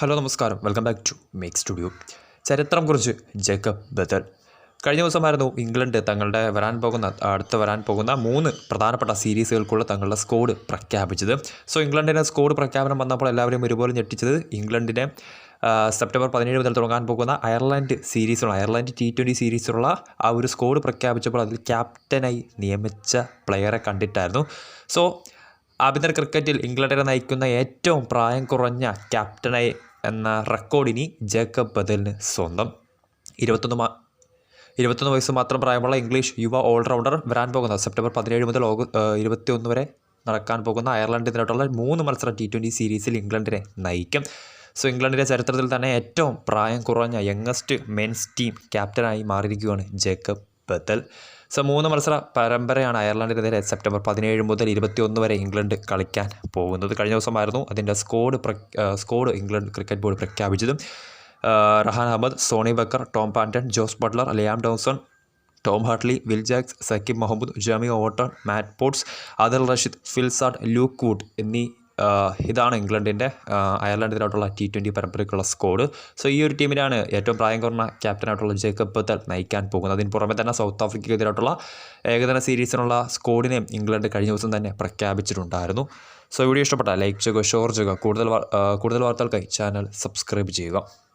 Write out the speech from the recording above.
Hello നമസ്കാരം. Welcome back to make studio ചരിത്രം കുറിച്ച് ജേക്കബ് ബദൽ. കഴിഞ്ഞ ദിവസമായിരുന്നു ഇംഗ്ലണ്ട് തങ്ങളുടെ വരാൻ പോകുന്ന അടുത്ത് വരാൻ പോകുന്ന മൂന്ന് പ്രധാനപ്പെട്ട സീരീസുകൾക്കുള്ള തങ്ങളുടെ സ്കോഡ് പ്രഖ്യാപിച്ചത്. സോ ഇംഗ്ലണ്ടിന്റെ സ്കോഡ് പ്രഖ്യാപനം വന്നപ്പോൾ എല്ലാവരും ഒരുപോലെ ഞെട്ടിച്ചത് ഇംഗ്ലണ്ടിനെ സെപ്റ്റംബർ പതിനേഴ് മുതൽ തുടങ്ങാൻ പോകുന്ന അയർലൻഡ് സീരീസുള്ള അയർലൻഡ് ടി ട്വന്റി സീരീസിലുള്ള ആ ഒരു സ്കോഡ് പ്രഖ്യാപിച്ചപ്പോൾ അതിൽ ക്യാപ്റ്റനായി നിയമിച്ച പ്ലെയറെ കണ്ടിട്ടായിരുന്നു. സോ ആഭ്യന്തര ക്രിക്കറ്റിൽ ഇംഗ്ലണ്ടിനെ നയിക്കുന്ന ഏറ്റവും പ്രായം കുറഞ്ഞ ക്യാപ്റ്റനായി എന്ന റെക്കോർഡിനി ജേക്കബ് ബദലിന് സ്വന്തം. ഇരുപത്തൊന്ന് മാ ഇരുപത്തൊന്ന് വയസ്സ് മാത്രം പ്രായമുള്ള ഇംഗ്ലീഷ് യുവ ഓൾറൗണ്ടർ വരാൻ പോകുന്ന സെപ്റ്റംബർ പതിനേഴ് മുതൽ ഓഗസ്റ്റ് ഇരുപത്തിയൊന്ന് വരെ നടക്കാൻ പോകുന്ന അയർലൻഡിനായിട്ടുള്ള മൂന്ന് മത്സരം ടി ട്വന്റി സീരീസിൽ ഇംഗ്ലണ്ടിനെ നയിക്കും. സോ ഇംഗ്ലണ്ടിന്റെ ചരിത്രത്തിൽ തന്നെ ഏറ്റവും പ്രായം കുറഞ്ഞ യങ്ങസ്റ്റ് മെൻസ് ടീം ക്യാപ്റ്റനായി മാറിയിരിക്കുകയാണ് ജേക്കബ് ബദൽ. സോ മൂന്ന് മത്സര പരമ്പരയാണ് അയർലൻഡിനെതിരെ സെപ്റ്റംബർ പതിനേഴ് മുതൽ ഇരുപത്തിയൊന്ന് വരെ ഇംഗ്ലണ്ട് കളിക്കാൻ പോകുന്നത്. കഴിഞ്ഞ ദിവസമായിരുന്നു അതിന്റെ സ്കോഡ് പ്ര squad England cricket board പ്രഖ്യാപിച്ചതും. Rehan Ahmed Sonny Baker Tom Banton Jos Buttler Liam Dawson Tom Hartley Will Jacks Saqib Mahmood Jamie Overton Matt Potts Adil Rashid Phil Salt Luke Wood എന്നീ ഇതാണ് ഇംഗ്ലണ്ടിന്റെ അയർലൻഡിനായിട്ടുള്ള T twenty പരമ്പരയ്ക്കുള്ള squad so ഈ ഒരു ടീമിനാണ് ഏറ്റവും പ്രായം കുറഞ്ഞ ക്യാപ്റ്റനായിട്ടുള്ള ജേക്കബ് ബത്തൽ നയിക്കാൻ പോകുന്നത്. അതിന് പുറമെ തന്നെ സൗത്ത് ആഫ്രിക്കയ്ക്കെതിരായിട്ടുള്ള ഏകദിന സീരീസിനുള്ള സ്കോഡിനെയും ഇംഗ്ലണ്ട് കഴിഞ്ഞ ദിവസം തന്നെ പ്രഖ്യാപിച്ചിട്ടുണ്ടായിരുന്നു. സോ വീഡിയോ ഇഷ്ടപ്പെട്ടാൽ ലൈക്ക് ചെയ്യുക ഷെയർ ചെയ്യുക കൂടുതൽ കൂടുതൽ വാർത്തകൾക്കായി ചാനൽ സബ്സ്ക്രൈബ് ചെയ്യുക.